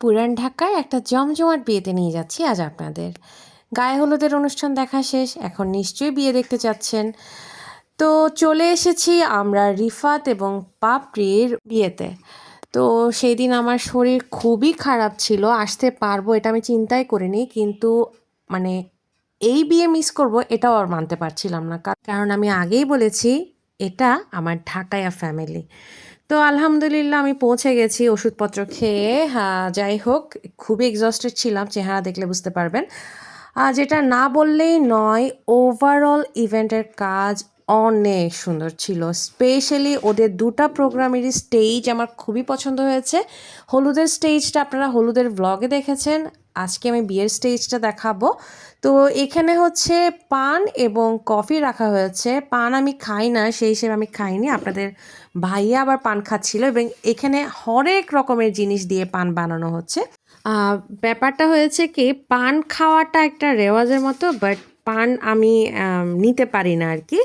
পুরান ঢাকায় একটা জমজমাট বিয়েতে নিয়ে যাচ্ছি আজ আপনাদের। গায়ে হলুদের অনুষ্ঠান দেখা শেষ, এখন নিশ্চয়ই বিয়ে দেখতে যাচ্ছেন। তো চলে এসেছি আমরা রিফাত এবং পাপড়ির বিয়েতে। তো সেই দিন আমার শরীর খুবই খারাপ ছিল, আসতে পারব এটা আমি চিন্তাই করিনি, কিন্তু মানে এই বিয়ে মিস করব এটাও আর মানতে পারছিলাম না, কারণ আমি আগেই বলেছি এটা আমার ঢাকায়া ফ্যামিলি তো আলহামদুলিল্লাহ আমি পৌঁছে গেছি ওষুধপত্র খেয়ে। হ্যাঁ যাই হোক, খুবই এক্সস্টেড ছিলাম, চেহারা দেখলে বুঝতে পারবেন। যেটা না বললেই নয় ওভারঅল ইভেন্টের কাজ অনেক সুন্দর ছিল। স্পেশালি ওদের দুটা প্রোগ্রামেরই স্টেজ আমার খুবই পছন্দ হয়েছে। হলুদের স্টেজটা আপনারা হলুদের ব্লগে দেখেছেন আজকে আমি বিয়ের স্টেজটা দেখাবো। তো এখানে হচ্ছে পান এবং কফি রাখা হয়েছে। পান আমি খাই না, সেই হিসেবে আমি খাইনি। আপনাদের ভাইয়া আবার পান খাচ্ছিল এবং এখানে হরেক রকমের জিনিস দিয়ে পান বানানো হচ্ছে। ব্যাপারটা হয়েছে কি, পান খাওয়াটা একটা রেওয়াজের মতো বাট পান আমি নিতে পারি না আর কি।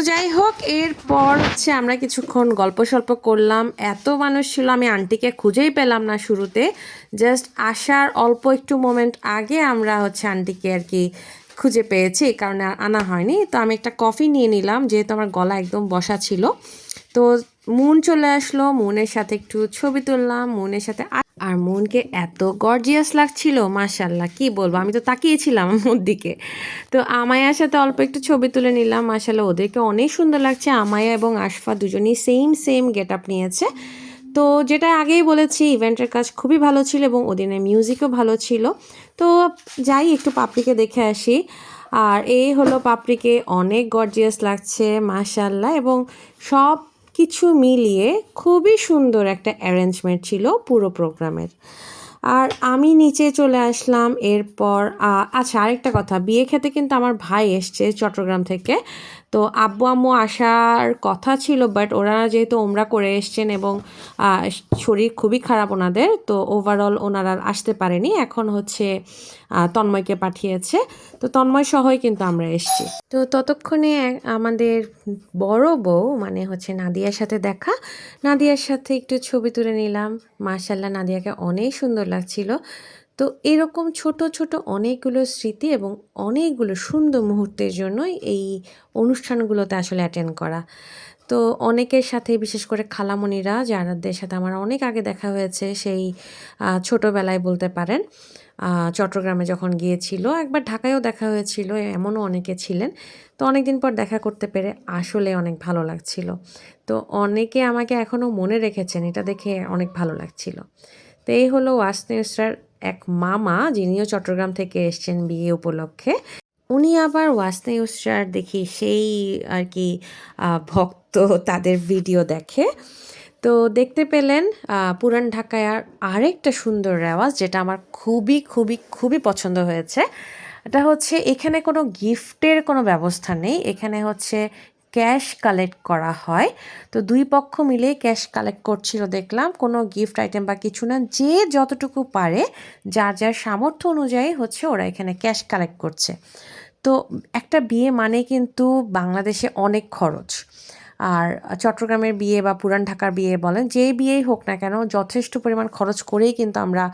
তো যাই হোক, এরপর হচ্ছে আমরা কিছুক্ষণ গল্প সল্প করলাম। এত মানুষ ছিল, আমি আন্টিকে খুঁজেই পেলাম না শুরুতে। জাস্ট আসার অল্প একটু মোমেন্ট আগে আমরা হচ্ছে আন্টিকে আর কি খুঁজে পেয়েছি, এই কারণে আনা হয়নি। তো আমি একটা কফি নিয়ে নিলাম, যেহেতু আমার গলা একদম বসা ছিল। তো মুন চলে আসলো মুনের সাথে একটু ছবি তুললাম মুনের সাথে আর মনকে এত গর্জিয়াস লাগছিল মাশাল্লাহ কি বলব? আমি তো তাকিয়েছিলাম ওর দিকে তো আমায়ার সাথে অল্প একটু ছবি তুলে নিলাম মাশাল্লাহ ওদেরকে অনেক সুন্দর লাগছে। আমায়া এবং আশফা দুজনেই সেম সেম গেট আপ নিয়েছে। তো যেটা আগেই বলেছি, ইভেন্টের কাজ খুবই ভালো ছিল এবং ওদিনের মিউজিকও ভালো ছিল। তো যাই, একটু পাপড়িকে দেখে আসি। আর এই হলো পাপড়িকে, অনেক গর্জিয়াস লাগছে মাশাল্লাহ এবং সব কিছু মিলিয়ে খুবই সুন্দর একটা অ্যারেঞ্জমেন্ট ছিল পুরো প্রোগ্রামের। আর আমি নিচে চলে আসলাম, এরপর আচ্ছা আরেকটা কথা, বিয়ে খেতে কিন্তু আমার ভাই এসছে চট্টগ্রাম থেকে। তো আব্বু আম্মু আসার কথা ছিল বাট ওরা যেহেতু ওমরা করে এসছেন এবং শরীর খুবই খারাপ ওনাদের, তো ওভারঅল ওনারা আসতে পারেনি। এখন হচ্ছে তন্ময়কে পাঠিয়েছে। তো তন্ময় সহই কিন্তু আমরা এসছি। তো ততক্ষণে আমাদের বড় বউ মানে হচ্ছে নাদিয়ার সাথে দেখা। নাদিয়ার সাথে একটু ছবি তুলে নিলাম। মার্শাল্লাহ নাদিয়াকে অনেক সুন্দর লাগছিল। তো এরকম ছোট ছোট অনেকগুলো স্মৃতি এবং অনেকগুলো সুন্দর মুহূর্তের জন্যই এই অনুষ্ঠানগুলোতে আসলে অ্যাটেন্ড করা। তো অনেকের সাথে, বিশেষ করে খালামণিরা যাদের সাথে আমার অনেক আগে দেখা হয়েছে, সেই ছোটোবেলায় বলতে পারেন চট্টগ্রামে যখন গিয়েছিল, একবার ঢাকায়ও দেখা হয়েছিল, এমনও অনেকে ছিলেন। তো অনেক দিন পর দেখা করতে পেরে আসলে অনেক ভালো লাগছিল। তো অনেকে আমাকে এখনও মনে রেখেছেন, এটা দেখে অনেক ভালো লাগছিল। তো এই হলো ওয়াসনিউসরার এক মামা যিনিও চট্টগ্রাম থেকে এসছেন বিয়ে উপলক্ষে, উনি আবার ওয়াসনে উসরার দেখি সেই আর কি ভক্ত তাদের ভিডিও দেখে। তো দেখতে পেলেন পুরান ঢাকায় আর আরেকটা সুন্দর রেওয়াজ যেটা আমার খুবই খুবই খুবই পছন্দ হয়েছে। এটা হচ্ছে এখানে কোনো গিফটের কোনো ব্যবস্থা নেই, এখানে হচ্ছে ক্যাশ কালেক্ট করা হয়। তো দুই পক্ষ মিলে ক্যাশ কালেক্ট করছিল দেখলাম। কোনো গিফট আইটেম বা কিছু না, যে যতটুকু পারে, যার যার সামর্থ্য অনুযায়ী হচ্ছে ওরা এখানে ক্যাশ কালেক্ট করছে। তো একটা বিয়ে মানে কিন্তু বাংলাদেশে অনেক খরচ। আর চট্টগ্রামের বিয়ে বা পুরান ঢাকার বিয়ে বলেন, যেই বিয়েই হোক না কেন, যথেষ্ট পরিমাণ খরচ করেই কিন্তু আমরা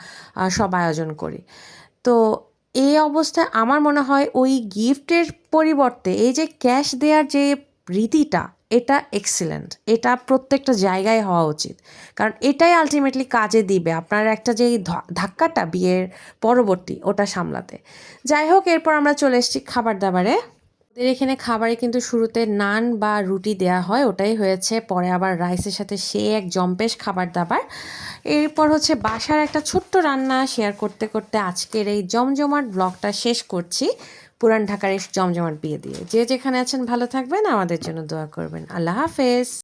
সব আয়োজন করি। তো এই অবস্থায় আমার মনে হয় ওই গিফটের পরিবর্তে এই যে ক্যাশ দেওয়ার যে রীতিটা এটা এক্সিলেন্ট এটা প্রত্যেকটা জায়গায় হওয়া উচিত। কারণ এটাই আলটিমেটলি কাজে দিবে আপনার একটা যে ধাক্কাটা বিয়ের পরবর্তী ওটা সামলাতে। যাই হোক, এরপর আমরা চলে এসেছি খাবার দাবারে ওদের এখানে খাবারে কিন্তু শুরুতে নান বা রুটি দেয়া হয়, ওটাই হয়েছে। পরে আবার রাইসের সাথে সে এক জম্পেশ খাবার দাবার এরপর হচ্ছে বাসার একটা ছোট্ট রান্না শেয়ার করতে করতে আজকের এই জমজমাট ব্লগটা শেষ করছি। পুরান ঢাকার এই জমজমাট বিয়ে দিয়ে। যে যেখানে আছেন ভালো থাকবেন, আমাদের জন্য দোয়া করবেন। আল্লাহ হাফেজ।